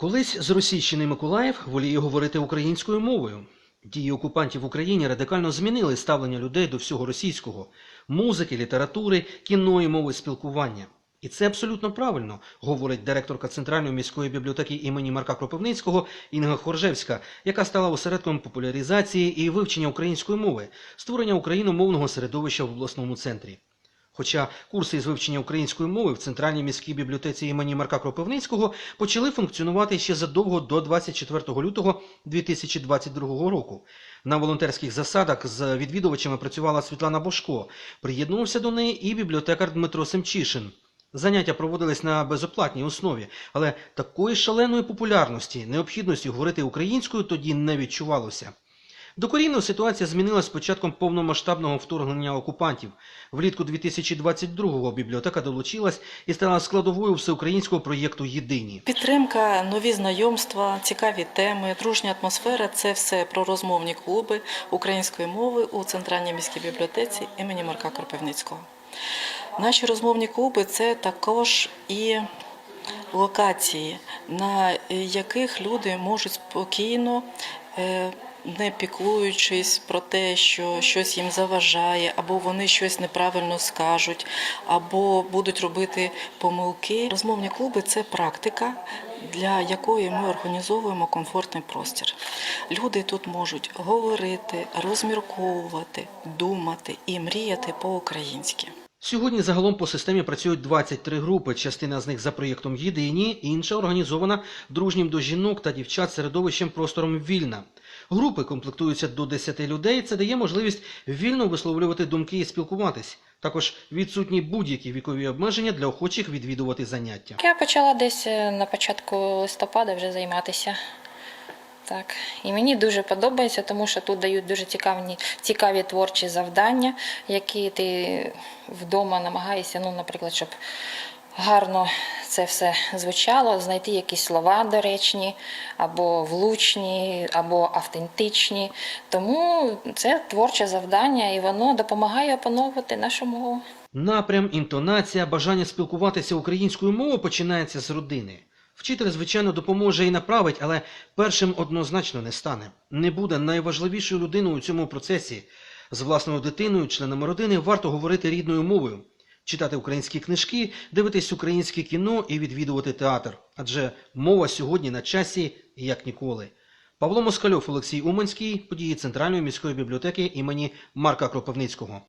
Колись зросійщений Миколаїв воліє говорити українською мовою. Дії окупантів в Україні радикально змінили ставлення людей до всього російського музики, літератури, кіно і мови спілкування. І це абсолютно правильно, говорить директорка Центральної міської бібліотеки імені Марка Кропивницького Інга Хоржевська, яка стала осередком популяризації і вивчення української мови, створення україномовного середовища в обласному центрі. Хоча курси із вивчення української мови в Центральній міській бібліотеці імені Марка Кропивницького почали функціонувати ще задовго до 24 лютого 2022 року. На волонтерських засадах з відвідувачами працювала Світлана Бошко. Приєднувався до неї і бібліотекар Дмитро Семчишин. Заняття проводились на безоплатній основі, але такої шаленої популярності, необхідності говорити українською тоді не відчувалося. Докорінно ситуація змінилась з початком повномасштабного вторгнення окупантів. Влітку 2022-го бібліотека долучилась і стала складовою всеукраїнського проєкту Єдині. Підтримка, нові знайомства, цікаві теми, дружня атмосфера це все про розмовні клуби української мови у Центральній міській бібліотеці імені Марка Кропивницького. Наші розмовні клуби це також і локації, на яких люди можуть спокійно. Не піклуючись про те, що щось їм заважає, або вони щось неправильно скажуть, або будуть робити помилки. Розмовні клуби це практика, для якої ми організовуємо комфортний простір. Люди тут можуть говорити, розмірковувати, думати і мріяти по-українськи. Сьогодні загалом по системі працюють 23 групи. Частина з них за проєктом Єдині, інша організована дружнім до жінок та дівчат середовищем простором Вільна. Групи комплектуються до 10 людей. Це дає можливість вільно висловлювати думки і спілкуватись. Також відсутні будь-які вікові обмеження для охочих відвідувати заняття. Я почала десь е, на початку листопада вже займатися. Так. І мені дуже подобається, тому що тут дають дуже цікаві, цікаві творчі завдання, які ти вдома намагаєшся, ну, наприклад, щоб гарно це все звучало, знайти якісь слова доречні, або влучні, або автентичні. Тому це творче завдання, і воно допомагає опановувати нашу мову. Напрям, інтонація, бажання спілкуватися українською мовою починається з родини. Вчитель, звичайно, допоможе і направить, але першим однозначно не стане. Не буде найважливішою людиною у цьому процесі. З власною дитиною, членами родини, варто говорити рідною мовою, читати українські книжки, дивитись українське кіно і відвідувати театр. Адже мова сьогодні на часі як ніколи. Павло Москальов, Олексій Уманський, події Центральної міської бібліотеки імені Марка Кропивницького.